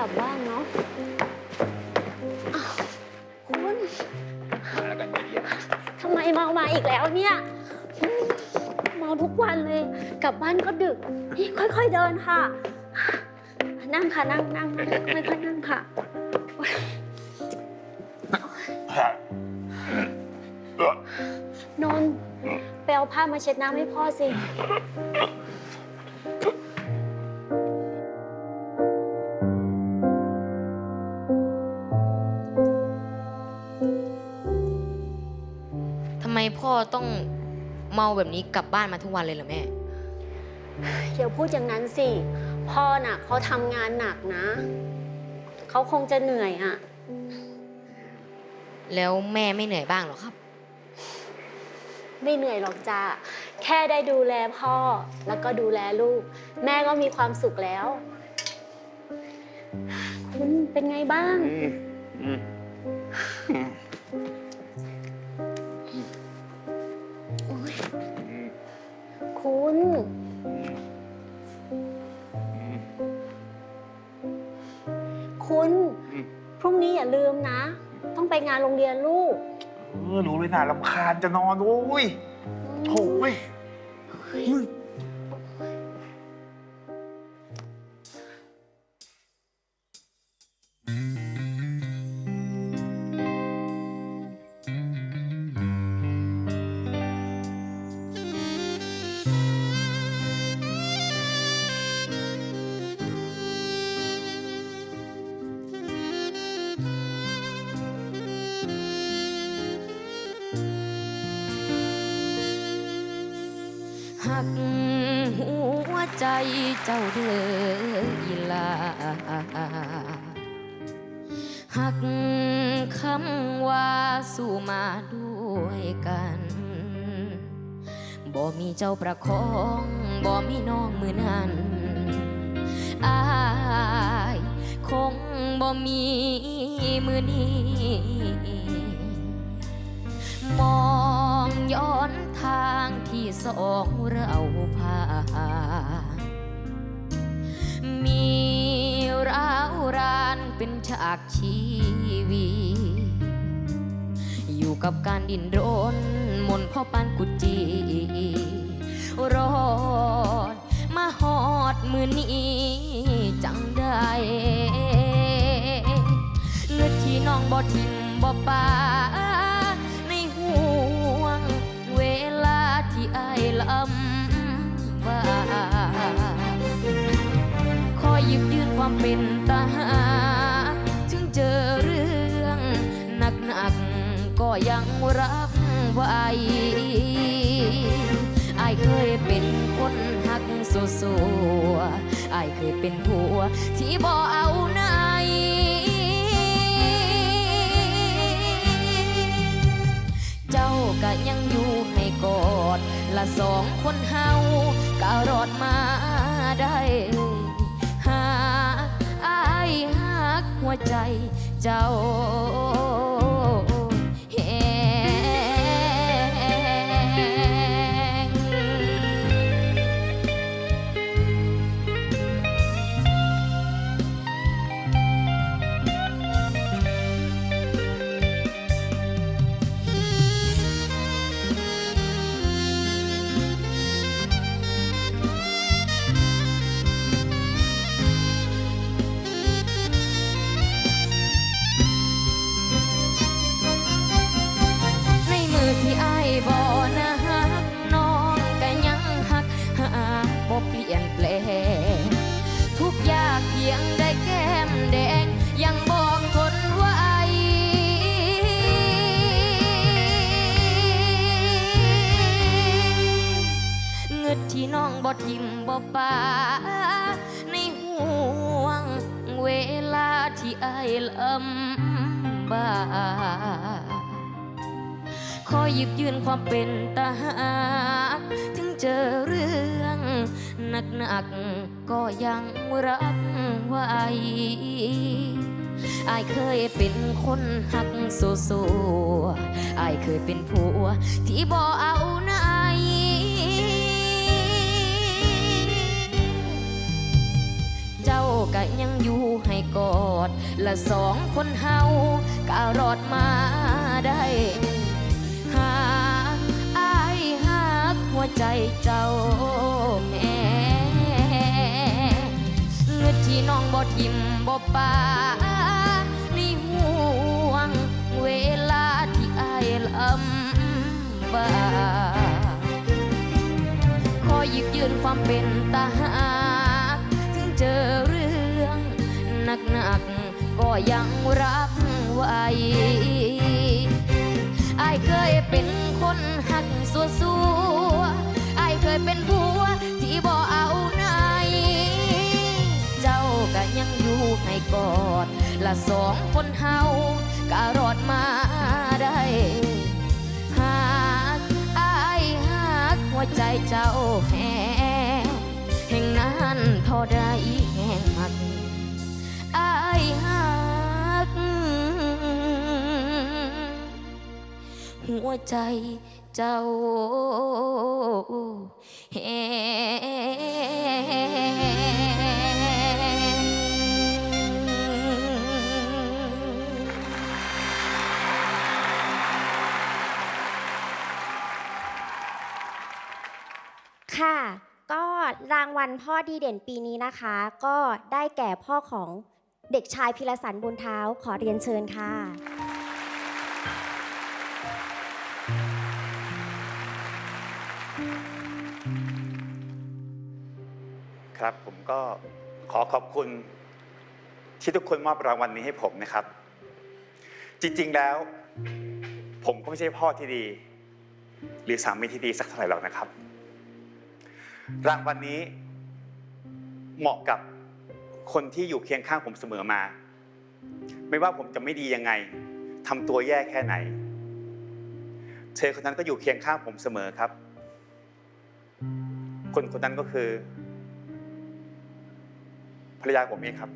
กลับบ้านเนาะอ้าวคุณมาแล้วกันไอเดียทำไมเมามาอีกแล้วเนี่ยอืมเมาทุกวันเลย กลับบ้านก็ดึกนี่ค่อยๆเดินค่ะ นั่งค่ะนั่งนั่งนั่งค่อยๆนั่งค่ะโอ๊ยนนท์ไปเอาผ้ามาเช็ดน้ำให้พ่อสิ ต้องเมาแบบนี้กลับบ้านมาทุกวันเลยเหรอแม่ อย่าพูดอย่างนั้นสิ พ่อน่ะเขาทำงานหนักนะ เขาคงจะเหนื่อยอะ แล้วแม่ไม่เหนื่อยบ้างเหรอครับ ไม่เหนื่อยหรอกจ้าแค่ได้ดูแลพ่อแล้วก็ดูแลลูก แม่ก็มีความสุขแล้ว คุณเป็นไงบ้าง อืมอืมอืม คุณอืมอืมคุณอืมพรุ่งนี้อย่าลืมนะ ต้องไปงานโรงเรียนลูก เออรู้เลยนะลำคาญจะนอนโอ้ยโถ่ วใจเจ้าเด้ออีลาหักคำว่าสู้มาด้วยกัน บ่มีเจ้าประคอง บ่มีน้องมือนั้นอายคงบ่มีมือนี้มอง ย้อนทางที่สองเราผ่ามีร้าวรานเป็นฉากชีวีอยู่กับการดินรนมนพ่อปานกุจีรอดมาหอดมือนี้จังได้เงือที่น้องบ่ทิมบ่ปา ความเป็นตาหาถึงเจอเรื่องหนักหนักๆก็ยังรับไว้อเคยเป็นคนหักสัวสัวอเคยเป็นผัวที่บ่เอาไหนเจ้าก็ยังอยู่ให้กอด ละสองคนเฮาก็รอดมาได้ หักหัวใจเจ้า บ่ทิมบ่ปาในห่วงเวลาที่ไอายลำบากขอหยิบยืนความเป็นตาหากถึงเจอเรื่องหนักหนักก็ยังรับไหวอายเคยเป็นคนหักโซโซอายเคยเป็นผัวที่บ่อ ละสองคนเฮาก็รอดมาได้ หากอายหักหัวใจเจ้าแหเงือที่น้องบ่ทิมบ่ปาในห่วงเวลาที่อายลำบากขอหยิบยืนความเป็นตาหากถึงเจอเรื่องหนักๆก็ ก็ยังรับไว้อายเคยเป็นคนหักสัวสัวๆอายเคยเป็นผัวที่บ่เอาไหนเจ้าก็ยังอยู่ให้กอด ละสองคนเฮาก็รอดมาได้หากอหักหัวใจเจ้าแหงแห่งนั้นเท่าใดแห่งมักอายหัก หัวใจเจ้าค่ะ ก็รางวัลพ่อดีเด่นปีนี้นะคะ ก็ได้แก่พ่อของเด็กชายพิรสันบุญเท้าขอเรียนเชิญค่ะ ครับ ผมก็ขอขอบคุณที่ทุกคนมอบรางวัลนี้ให้ผมนะครับ จริงๆแล้ว ผมก็ไม่ใช่พ่อที่ดี หรือสามีที่ดีสักเท่าไหร่หรอกนะครับ รางวัลนี้เหมาะกับคนที่อยู่เคียงข้างผมเสมอมา ไม่ว่าผมจะไม่ดียังไงทำตัวแย่แค่ไหน เธอคนนั้นก็อยู่เคียงข้างผมเสมอครับ คนคนนั้นก็คือ ภรรยาผมเองครับ